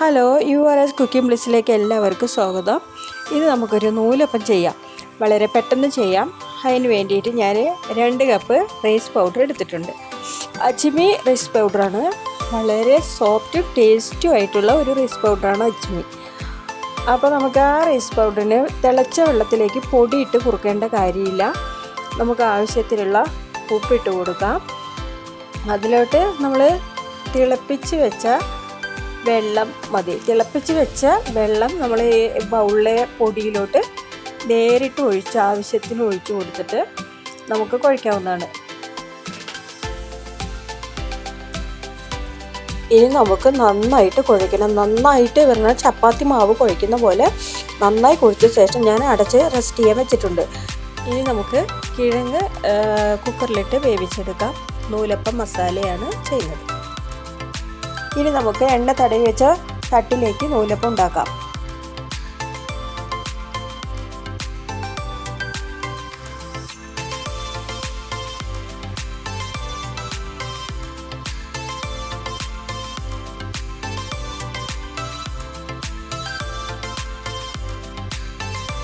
Hello U R S cooking ബ്ലിസിലേക്ക് എല്ലാവർക്കും സ്വാഗതം. ഇത് നമുക്കൊരു നൂലപ്പം ചെയ്യാം. വളരെ പെട്ടെന്ന് ചെയ്യാം. അതിന് വേണ്ടിയിട്ട് ഞാൻ രണ്ട് കപ്പ് റൈസ് പൗഡർ എടുത്തിട്ടുണ്ട്. അജ്മി റൈസ് പൗഡറാണ് വളരെ സോഫ്റ്റും ടേസ്റ്റും ആയിട്ടുള്ള ഒരു റൈസ് പൗഡറാണ് അജ്മി അപ്പോൾ നമുക്ക് ആ റൈസ് പൗഡറിന് തിളച്ച വെള്ളത്തിലേക്ക് പൊടിയിട്ട് കുറുക്കേണ്ട കാര്യമില്ല. നമുക്ക് ആവശ്യത്തിനുള്ള ഉപ്പിട്ട് കൊടുക്കാം. അതിലോട്ട് നമ്മൾ തിളപ്പിച്ച് വെച്ച വെള്ളം മതി. തിളപ്പിച്ച് വെച്ച വെള്ളം നമ്മൾ ഈ ബൗളിലെ പൊടിയിലോട്ട് നേരിട്ട് ഒഴിച്ച് ആവശ്യത്തിന് ഒഴിച്ച് കൊടുത്തിട്ട് നമുക്ക് കുഴയ്ക്കാവുന്നതാണ് ഇനി നമുക്ക് നന്നായിട്ട് കുഴയ്ക്കണം നന്നായിട്ട് പറഞ്ഞാൽ ചപ്പാത്തി മാവ് കുഴയ്ക്കുന്ന പോലെ നന്നായി കുഴിച്ച ശേഷം ഞാൻ അടച്ച് റെസ്റ്റ് ചെയ്യാൻ വെച്ചിട്ടുണ്ട്. ഇനി നമുക്ക് കിഴങ്ങ് കുക്കറിലിട്ട് വേവിച്ചെടുക്കാം. നൂലപ്പം മസാലയാണ് ചെയ്യുന്നത്. ഇനി നമുക്ക് എണ്ണ തടവി വെച്ച തട്ടിലേക്ക് നൂലപ്പം ഉണ്ടാക്കാം.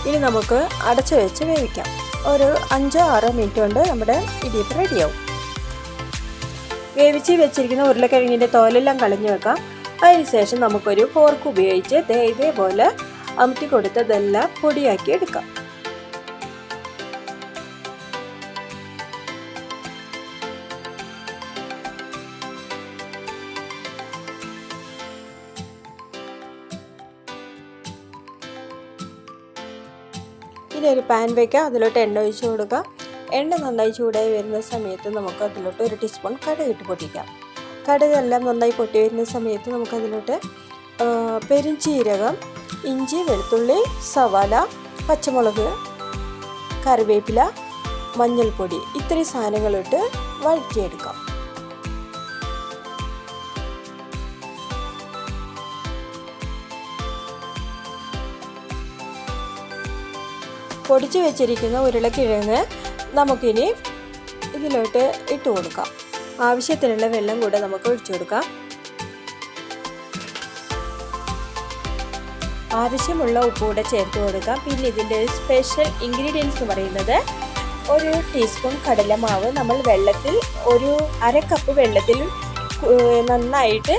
ഇനി നമുക്ക് അടച്ചു വെച്ച് വേവിക്കാം. ഒരു അഞ്ചോ ആറോ മിനിറ്റ് കൊണ്ട് നമ്മുടെ ഇടിയപ്പം റെഡിയാവും വേവിച്ച് വെച്ചിരിക്കുന്ന ഉരുളക്കിഴങ്ങിന്റെ തോലെല്ലാം കളഞ്ഞു വെക്കാം. അതിനുശേഷം നമുക്കൊരു ഫോർക്ക് ഉപയോഗിച്ച് ദേ ഇതേപോലെ അമത്തി കൊടുത്തതെല്ലാം പൊടിയാക്കി എടുക്കാം. ഇനി ഒരു പാൻ വയ്ക്കാം അതിലോട്ട് എണ്ണ ഒഴിച്ച് കൊടുക്കാം. എണ്ണ നന്നായി ചൂടായി വരുന്ന സമയത്ത് നമുക്ക് അതിലോട്ട് ഒരു ടീസ്പൂൺ കടുക് ഇട്ട് പൊട്ടിക്കാം. കടുകെല്ലാം നന്നായി പൊട്ടി വരുന്ന സമയത്ത് നമുക്കതിലോട്ട് പെരിഞ്ചീരകം ഇഞ്ചി വെളുത്തുള്ളി സവാല പച്ചമുളക് കറിവേപ്പില മഞ്ഞൾപ്പൊടി ഇത്രയും സാധനങ്ങളിട്ട് വഴറ്റിയെടുക്കാം. പൊടിച്ചു വെച്ചിരിക്കുന്ന ഉരുളക്കിഴങ്ങ് നമുക്കിനി ഇതിലോട്ട് ഇട്ട് കൊടുക്കാം. ആവശ്യത്തിനുള്ള വെള്ളം കൂടെ നമുക്ക് ഒഴിച്ചു കൊടുക്കാം. ആവശ്യമുള്ള ഉപ്പ് കൂടെ ചേർത്ത് കൊടുക്കാം. പിന്നെ ഇതിന്റെ സ്പെഷ്യൽ ഇൻഗ്രീഡിയൻസ് എന്ന് പറയുന്നത് ഒരു ടീസ്പൂൺ കടലമാവ് നമ്മൾ വെള്ളത്തിൽ ഒരു അര കപ്പ് വെള്ളത്തിൽ നന്നായിട്ട്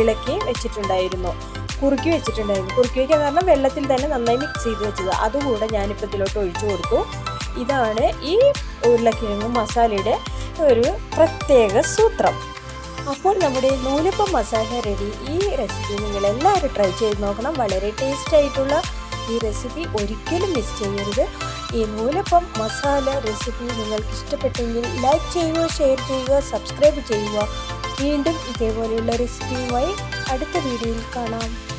ഇളക്കി വെച്ചിട്ടുണ്ടായിരുന്നു. കുറുക്കി വെച്ചിട്ടുണ്ടായിരുന്നു. കുറുക്കി വയ്ക്കാൻ കാരണം വെള്ളത്തിൽ തന്നെ നന്നായി മിക്സ് ചെയ്ത് വെച്ചത്. അതുകൂടെ ഞാനിപ്പോൾ ഇതിലോട്ട് ഒഴിച്ചു കൊടുത്തു. ഇതാണ് ഈ ഉരുളക്കിഴങ്ങ് മസാലയുടെ ഒരു പ്രത്യേക സൂത്രം. അപ്പോൾ നമ്മുടെ നൂലപ്പം മസാല റെഡി ഈ റെസിപ്പി നിങ്ങൾ എല്ലാവരും ട്രൈ ചെയ്ത് നോക്കണം. വളരെ ടേസ്റ്റ് ആയിട്ടുള്ള ഈ റെസിപ്പി ഒരിക്കലും മിസ് ചെയ്യരുത്. ഈ നൂലപ്പം മസാല റെസിപ്പി നിങ്ങൾക്ക് ഇഷ്ടപ്പെട്ടെങ്കിൽ ലൈക്ക് ചെയ്യുക ഷെയർ ചെയ്യുക സബ്സ്ക്രൈബ് ചെയ്യുക. വീണ്ടും ഇതേപോലെയുള്ള റെസിപ്പിയുമായി അടുത്ത വീഡിയോയിൽ കാണാം.